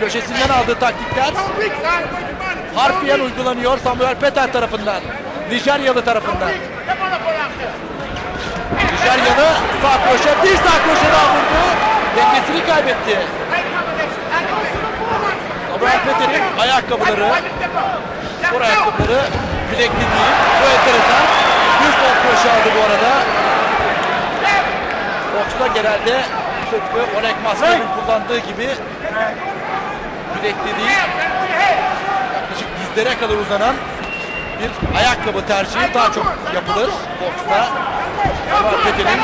köşesinden aldığı taktikler harfiyen uygulanıyor Samuel Peter tarafından. Nijeryalı tarafından. Nijeryalı sağ köşe, bir sağ köşe daha vurdu. Dengesini kaybetti. Samuel Peter'in ayakkabıları, spor ayakkabıları bilekli değil. Bu enteresan. Bir sol köşe aldı bu arada. Boksta genelde tıpkı Oleg Masker'in kullandığı gibi bilekli değil. Yaklaşık dizlere kadar uzanan bir ayakkabı tercihi daha çok yapılır boksta. Samuel Peter'in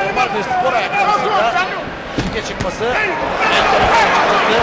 normal bir spor ayakkabısıyla ringe çıkması, enteresan çıkması.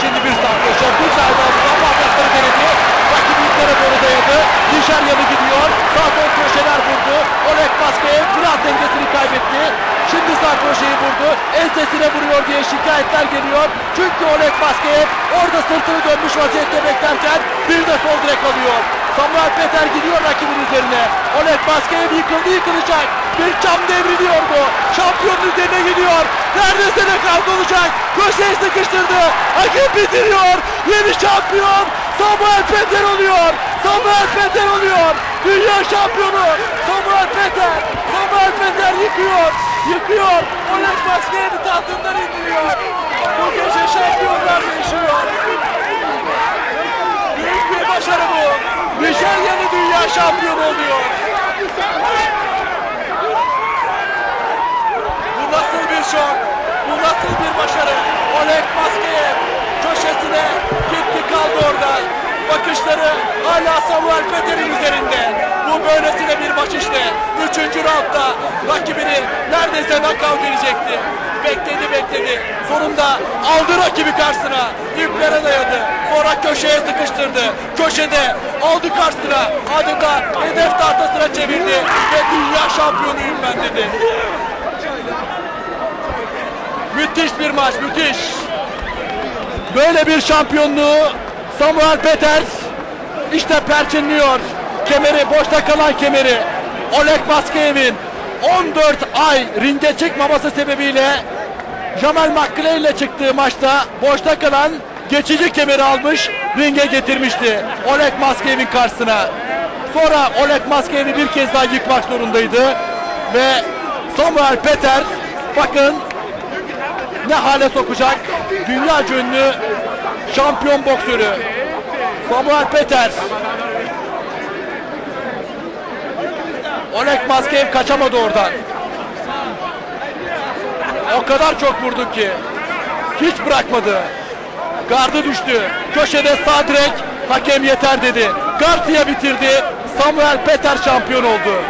Şimdi bir sağ koşar, bir ama atakları denedi. Rakibi yukarı doğru dayadı. Nijeryalı gidiyor. Sağ sol köşeler vurdu. Oleg Baskeyev biraz dengesini kaybetti. Şimdi sağ köşeyi vurdu. Ensesine vuruyor diye şikayetler geliyor. Çünkü Oleg Baskeyev orada sırtını dönmüş vaziyette beklerken bir de sol direk alıyor. Samuel Peter gidiyor rakibin üzerine. Oleg Baskeyev yıkıldı yıkılacak. Bir çam devriliyor bu. Şampiyonun üzerine gidiyor. Neredeyse de kavga olacak. Köşeyi sıkıştırdı. Hakem bitiriyor. Yeni şampiyon Samuel Peter oluyor. Samuel Peter oluyor. Dünya şampiyonu Samuel Peter. Samuel Peter yıkıyor. Yıkıyor. Oleg Baskeyev'i tahtından indiriyor. Bu gece şampiyonlar yaşıyor. Büyük bir başarı bu. Nijeryalı dünya şampiyonu oluyor. Bu nasıl bir şok? Bu nasıl bir başarı? Oleg Maskeyev köşesine gitti kaldı orada. Bakışları hala Samuel Peter'in üzerinde. Bu böylesine bir maç işte. Üçüncü roundda rakibini neredeyse knockout edecekti. Bekledi bekledi. Sonunda aldı rakibi karşısına. İplere dayadı. Sonra köşeye sıkıştırdı. Köşede aldı karşısına. Adeta hedef tahtasına çevirdi. Ve dünya şampiyonuyum ben dedi. Müthiş bir maç, müthiş. Böyle bir şampiyonluğu Samuel Peters işte perçinliyor. Kemeri, boşta kalan kemeri. Oleg Baskeyev'in 14 ay ringe çıkmaması sebebiyle Jamal McClay ile çıktığı maçta boşta kalan geçici kemeri almış, ringe getirmişti. Oleg Maskeyev'in karşısına. Sonra Oleg Maskeyev'i bir kez daha yıkmak zorundaydı. Ve Samuel Peters bakın ne hale sokacak dünya ünlü şampiyon boksörü Samuel Peters Oleg Maskeyev kaçamadı oradan. O kadar çok vurdu ki. Hiç bırakmadı. Gardı düştü. Köşede sağ direk hakem yeter dedi. Garcia bitirdi. Samuel Peter şampiyon oldu.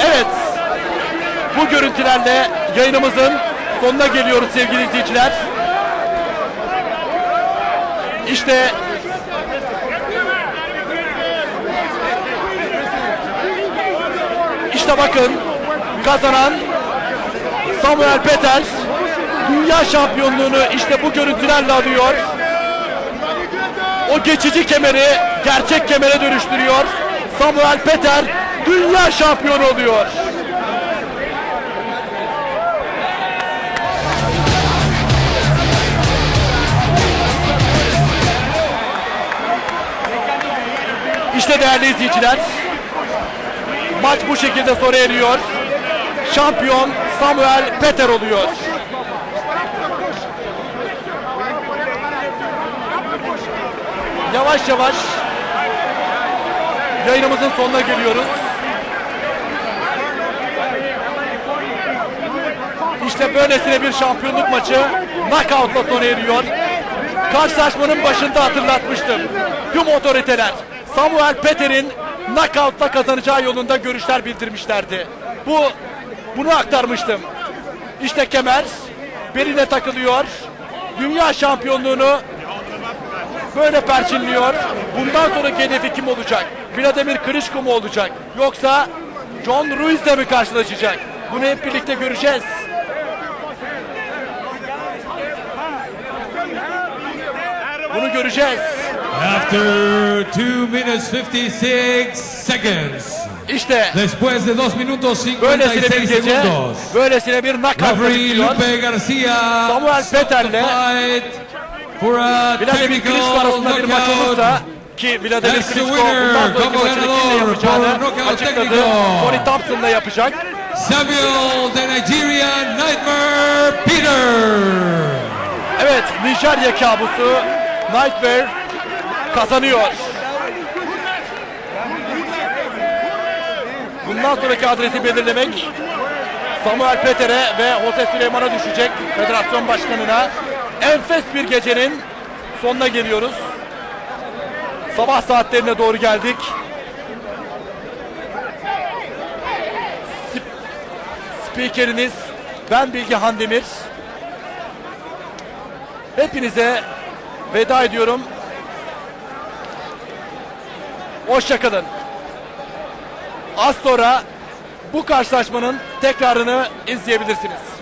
Evet. Bu görüntülerle yayınımızın sonuna geliyoruz sevgili izleyiciler. İşte işte bakın kazanan Samuel Peters dünya şampiyonluğunu işte bu görüntülerle alıyor. O geçici kemeri gerçek kemere dönüştürüyor. Samuel Peter dünya şampiyonu oluyor. İşte değerli izleyiciler. Maç bu şekilde sona eriyor. Şampiyon Samuel Peter oluyor. Yavaş yavaş yayınımızın sonuna geliyoruz. İşte böylesine bir şampiyonluk maçı knockoutla sona eriyor. Karşılaşmanın başında hatırlatmıştım. Tüm otoriteler Samuel Peter'in knockoutla kazanacağı yolunda görüşler bildirmişlerdi. Bu bunu aktarmıştım. İşte kemer beline takılıyor. Dünya şampiyonluğunu böyle perçinliyor. Bundan sonraki hedefi kim olacak? Vladimir Klitschko mu olacak? Yoksa John Ruiz'le mi karşılaşacak? Bunu hep birlikte göreceğiz. Bunu göreceğiz. After 2 minutes 56 seconds, İşte Después de 2 minutos böylesine bir 56 gece, segundos. böylesine bir knockout Referee bitiyor. Lupe Garcia Samuel stopped the Peter'le fight for a Vladimir Klitschko technical arasında bir maç olursa knockout. ki Vladimir That's the Klitschko winner. bundan sonraki Como maçını kimle yapacağını por knockout açıkladı. técnico. Tony Thompson'la yapacak. Samuel the Nigerian Nightmare Peter. Evet, Nijerya kabusu Nightmare kazanıyor. Bundan sonraki adresi belirlemek Samuel Peter'e ve Jose Süleyman'a düşecek federasyon başkanına. Enfes bir gecenin sonuna geliyoruz. Sabah saatlerine doğru geldik. Sp- Spikeriniz ben Bilge Handemir. Hepinize veda ediyorum. Hoşçakalın. Az sonra bu karşılaşmanın tekrarını izleyebilirsiniz.